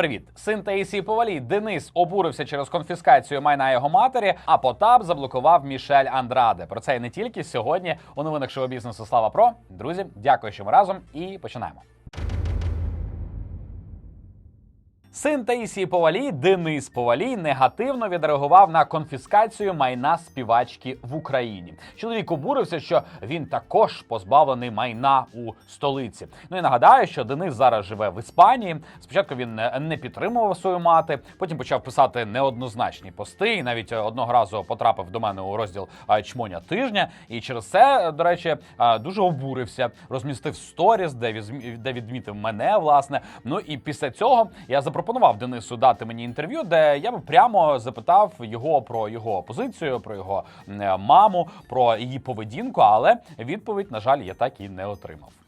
Привіт, син Таїсії Повалій Денис обурився через конфіскацію майна його матері. А Потап заблокував Мішель Андраде. Про це і не тільки сьогодні у новинах шоу бізнесу. Слава Про друзі, дякую, що ми разом і починаємо. Син Таїсії Повалій Денис Повалій негативно відреагував на конфіскацію майна співачки в Україні. Чоловік обурився, що він також позбавлений майна у столиці. Ну і нагадаю, що Денис зараз живе в Іспанії. Спочатку він не не підтримував свою мати, потім почав писати неоднозначні пости. І навіть одного разу потрапив до мене у розділ чмоня тижня. І через це, до речі, дуже обурився. Розмістив сторіс, де відмітив мене, власне. Ну і після цього я запропонував Денису дати мені інтерв'ю, де я би прямо запитав його про його позицію, про його маму, про її поведінку, але відповідь, на жаль, я так і не отримав.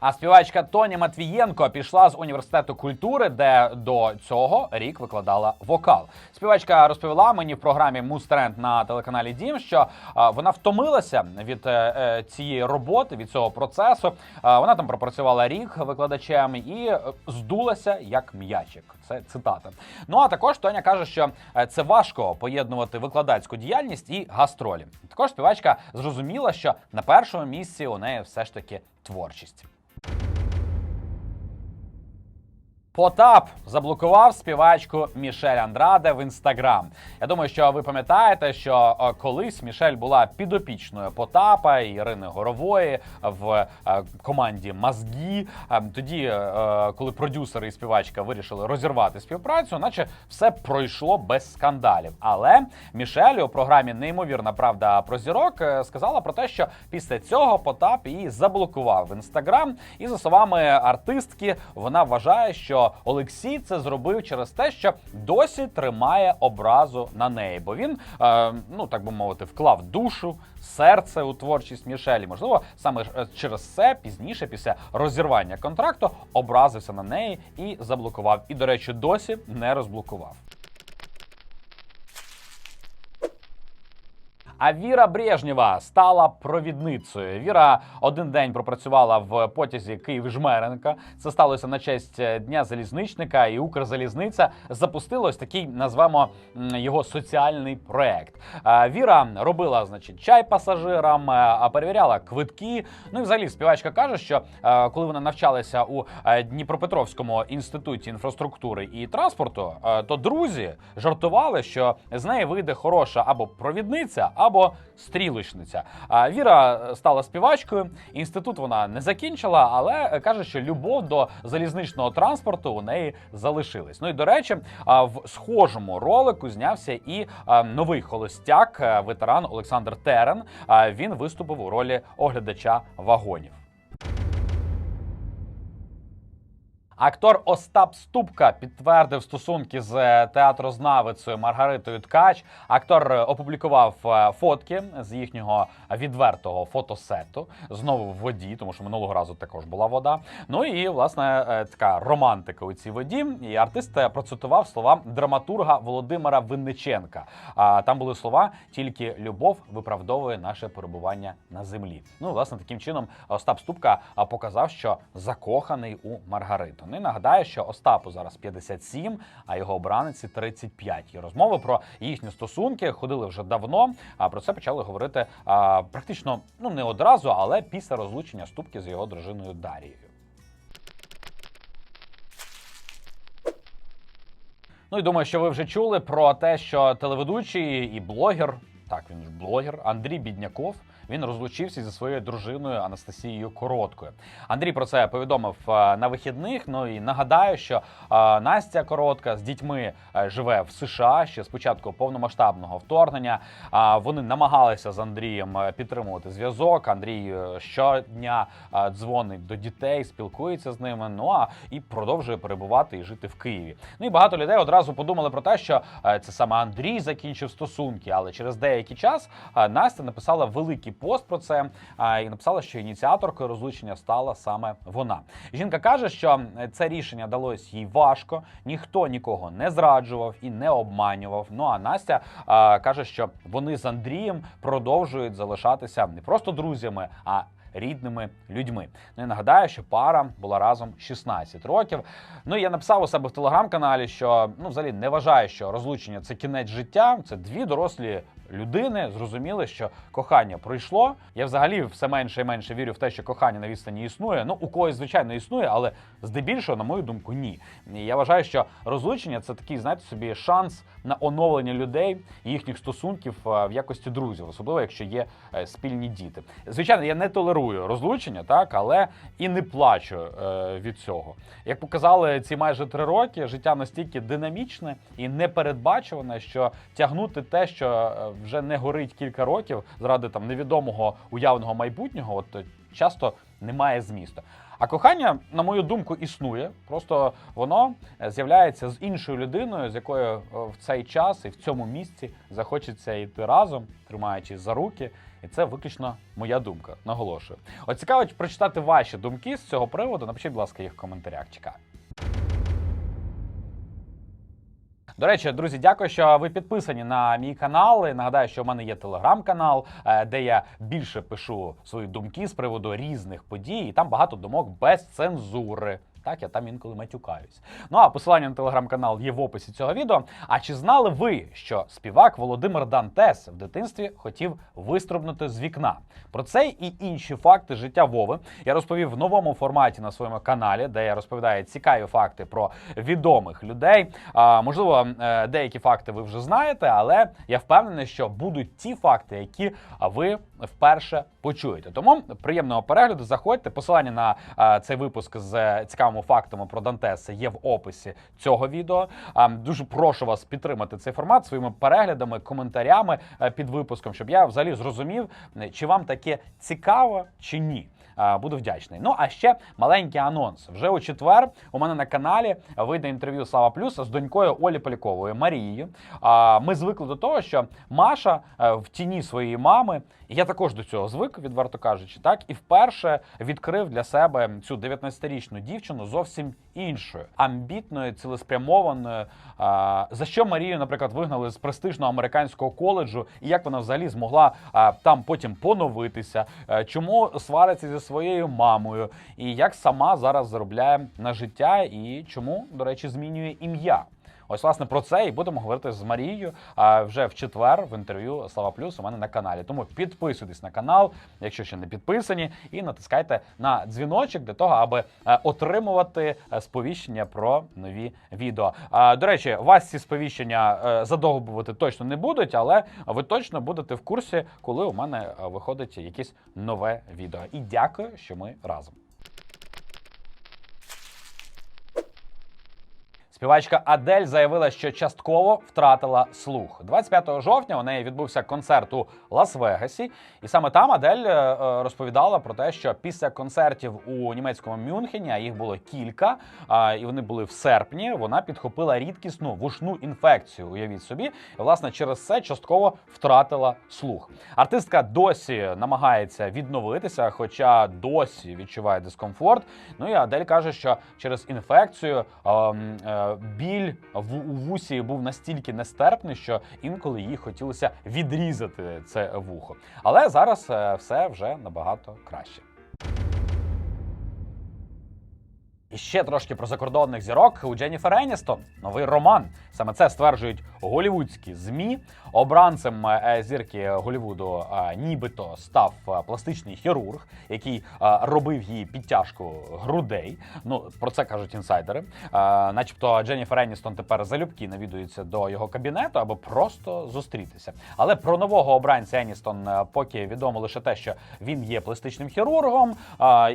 А співачка Тоні Матвієнко пішла з університету культури, де до цього рік викладала вокал. Співачка розповіла мені в програмі Мустренд на телеканалі Дім, що вона втомилася від е, е, цієї роботи, від цього процесу. Вона там пропрацювала рік викладачем і е, здулася як м'ячик. Це цитата. Ну а також Тоня каже, що це важко поєднувати викладацьку діяльність і гастролі. Також співачка зрозуміла, що на першому місці у неї все ж таки творчість. Потап заблокував співачку Мішель Андраде в інстаграм. Я думаю, що ви пам'ятаєте, що е, колись Мішель була підопічною Потапа Ірини Горової в е, команді Мазгі. Е, Тоді, е, коли продюсери і співачка вирішили розірвати співпрацю, наче все пройшло без скандалів. Але Мішель у програмі Неймовірна правда про зірок сказала про те, що після цього Потап її заблокував в інстаграм. І за словами артистки, вона вважає, що Олексій це зробив через те, що досі тримає образу на неї, бо він, е, ну так би мовити, вклав душу, серце у творчість Мішелі. Можливо, саме е, через це пізніше, після розірвання контракту, образився на неї і заблокував. І, до речі, досі не розблокував. А Віра Брежнєва стала провідницею. Віра один день пропрацювала в потязі Київ-Жмеренка. Це сталося на честь е, Дня залізничника, і Укрзалізниця запустила ось такий, назвемо його соціальний проект. Віра робила, значить, чай пасажирам, е, перевіряла квитки. Ну і взагалі співачка каже, що е, коли вона навчалася у Дніпропетровському інституті інфраструктури і транспорту, то друзі жартували, що з неї вийде хороша або провідниця, або стрілочниця. Віра стала співачкою. Інститут вона не закінчила, але е, каже, що любов до залізничного транспорту у неї залишилась. Ну і до речі, в схожому ролику знявся і новий холостяк, е, ветеран Олександр Терен. Він виступив у ролі оглядача вагонів. Актор Остап Ступка підтвердив стосунки з е, театрознавицею Маргаритою Ткач. Актор е, опублікував е, фотки з їхнього відвертого фотосету знову в воді, тому що минулого разу також була вода. Ну і власне така романтика у цій воді. І артист процитував слова драматурга Володимира Винниченка. А там були слова тільки любов виправдовує наше перебування на землі. Ну, власне, таким чином Остап Ступка показав, що закоханий у Маргариту. Ну і нагадаю, що Остапу зараз 57, а його обраниці 35. І розмови про їхні стосунки ходили вже давно. А про це почали говорити а, практично ну не одразу, але після розлучення Ступки з його дружиною Дарією. Ну і думаю, що ви вже чули про те, що телеведучий і блогер, так він ж блогер, Андрій Бідняков. Він розлучився зі своєю дружиною Анастасією Короткою. Андрій про це повідомив е, на вихідних. Ну і нагадаю, що е, Настя Коротка з дітьми е, живе в США ще з початку повномасштабного вторгнення. Вони намагалися з Андрієм підтримувати зв'язок. Андрій щодня дзвонить до дітей, спілкується з ними. Ну а і продовжує перебувати і жити в Києві. Ну і багато людей одразу подумали про те, що це саме Андрій закінчив стосунки, але через деякий час Настя написала великий пост про це і написала, що ініціаторкою розлучення стала саме вона. Жінка каже, що це рішення далось їй важко, ніхто нікого не зраджував і не обманював. Ну а Настя каже, що вони з Андрієм продовжують залишатися не просто друзями, а рідними людьми. Ну і нагадаю, що пара була разом 16 років. Ну я написав у себе в телеграм-каналі, що ну взагалі не вважаю, що розлучення це кінець життя. Це дві дорослі людини зрозуміли, що кохання пройшло. Я взагалі все менше і менше вірю в те, що кохання на відстані існує. Ну у когось звичайно існує, але здебільшого, на мою думку, ні. І я вважаю, що розлучення це такий, знаєте, собі шанс на оновлення людей і їхніх стосунків е, в якості друзів, особливо якщо є е, спільні діти. Звичайно, я не толерую розлучення, так але і не плачу е, від цього. Як показали ці майже три роки, життя настільки динамічне і непередбачуване, що тягнути те, що вже не горить кілька років, заради там невідомого уявного майбутнього, от е, часто немає змісту. А кохання, на мою думку, існує. Просто воно е, з'являється з іншою людиною, з якою е, в цей час і в цьому місці захочеться йти разом, тримаючись за руки. І це виключно моя думка. Наголошую. От цікаво прочитати ваші думки з цього приводу. Напишіть, будь ласка, їх в коментарях. Чекаю. До речі, друзі, дякую, що ви підписані на мій канал. І Нагадаю, що в мене є телеграм-канал, е, де я більше пишу свої думки з приводу різних подій. І там багато думок без цензури. Так, я там інколи матюкаюсь. Ну а посилання на телеграм-канал є в описі цього відео. А чи знали ви, що співак Володимир Дантес в дитинстві хотів вистрибнути з вікна? Про це і інші факти життя Вови я розповів в новому форматі на своєму каналі, де я розповідаю цікаві факти про відомих людей. А, можливо, е, деякі факти ви вже знаєте, але я впевнений, що будуть ті факти, які ви вперше почуєте. Тому приємного перегляду. Заходьте. Посилання на цей випуск з е, цікавими фактами про Дантеса є в описі цього відео. Дуже прошу вас підтримати цей формат своїми переглядами, коментарями е, під випуском, щоб я взагалі зрозумів, е, чи вам таке цікаво чи ні. Буду вдячний. Ну а ще маленький анонс. Вже у четвер у мене на каналі вийде інтерв'ю Слава Плюса з донькою Олі Поляковою Марією. Ми звикли до того, що Маша е, в тіні своєї мами. Я також до цього звик, відверто кажучи, так і вперше відкрив для себе цю 19-річну дівчину зовсім іншою, амбітною, цілеспрямованою. За що Марію, наприклад, вигнали з престижного американського коледжу, і як вона взагалі змогла там потім поновитися, чому свариться зі своєю мамою, і як сама зараз заробляє на життя, і чому, до речі, змінює ім'я. Ось, власне, про це і будемо говорити з Марією вже в четвер в інтерв'ю Слава Плюс у мене на каналі. Тому підписуйтесь на канал, якщо ще не підписані, і натискайте на дзвіночок для того, аби е, отримувати е, сповіщення про нові відео. А, До речі, вас ці сповіщення е, задовбувати точно не будуть, але ви точно будете в курсі, коли у мене виходить якесь нове відео. І дякую, що ми разом. Співачка Адель заявила, що частково втратила слух. 25 жовтня у неї відбувся концерт у Лас-Вегасі, і саме там Адель е, е, розповідала про те, що після концертів у німецькому Мюнхені, а їх було кілька, і вони були в серпні. Вона підхопила рідкісну вушну інфекцію. Уявіть собі, і, власне, через це частково втратила слух. Артистка досі намагається відновитися, хоча досі відчуває дискомфорт. Ну і Адель каже, що через інфекцію. ем, е, біль в у вусі був настільки нестерпний, що інколи їй хотілося відрізати це вухо. Але зараз е, все вже набагато краще. І ще трошки про закордонних зірок у Дженніфер Еністон. Новий роман. Саме це стверджують голівудські змі. Обранцем е, зірки Голівуду е, нібито став е, пластичний хірург, який робив їй підтяжку грудей. Ну про це кажуть інсайдери. Начебто Дженніфер Еністон тепер залюбки навідується до його кабінету, аби просто зустрітися. Але про нового обранця Еністон поки відомо лише те, що він є пластичним хірургом,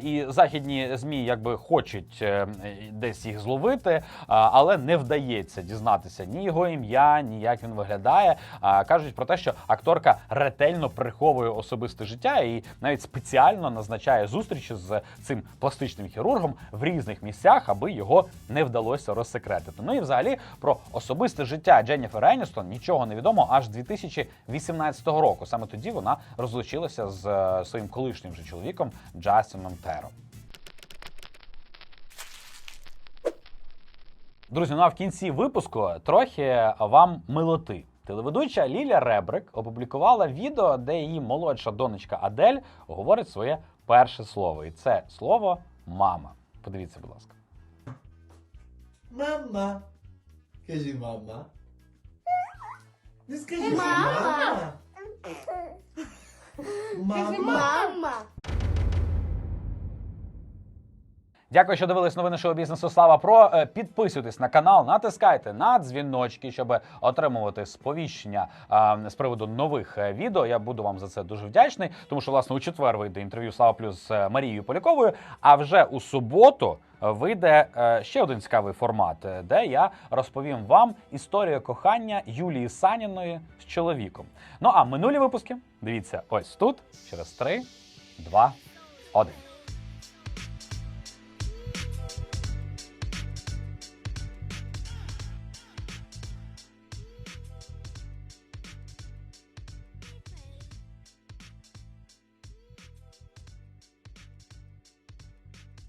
і західні змі якби хочуть е, десь їх зловити, але не вдається дізнатися ні його ім'я, ні як він виглядає. Кажуть про те, що акторка ретельно приховує особисте життя і навіть спеціально назначає зустрічі з цим пластичним хірургом в різних місцях, аби його не вдалося розсекретити. Ну і взагалі про особисте життя Дженніфер Еністон нічого не відомо аж 2018 року. Саме тоді вона розлучилася з е, своїм колишнім же чоловіком Джастіном Тером. Друзі, ну а в кінці випуску трохи вам милоти. Телеведуча Ліля Ребрик опублікувала відео, де її молодша донечка Адель говорить своє перше слово. І це слово мама. Подивіться, будь ласка. Мама. Кажи мама. Не скажи Мама. Мама. Мама. Дякую, що дивились новини шоу бізнесу. Слава Про. Е, Підписуйтесь на канал, натискайте на дзвіночки, щоб отримувати сповіщення а, з приводу нових е, відео. Я буду вам за це дуже вдячний, тому що власне у четвер вийде інтерв'ю Слава Плюс з е, Марією Поляковою. А вже у суботу е, вийде е, ще один цікавий формат, е, де я розповім вам історію кохання Юлії Саніної з чоловіком. Ну а минулі випуски дивіться ось тут через 3, 2, 1.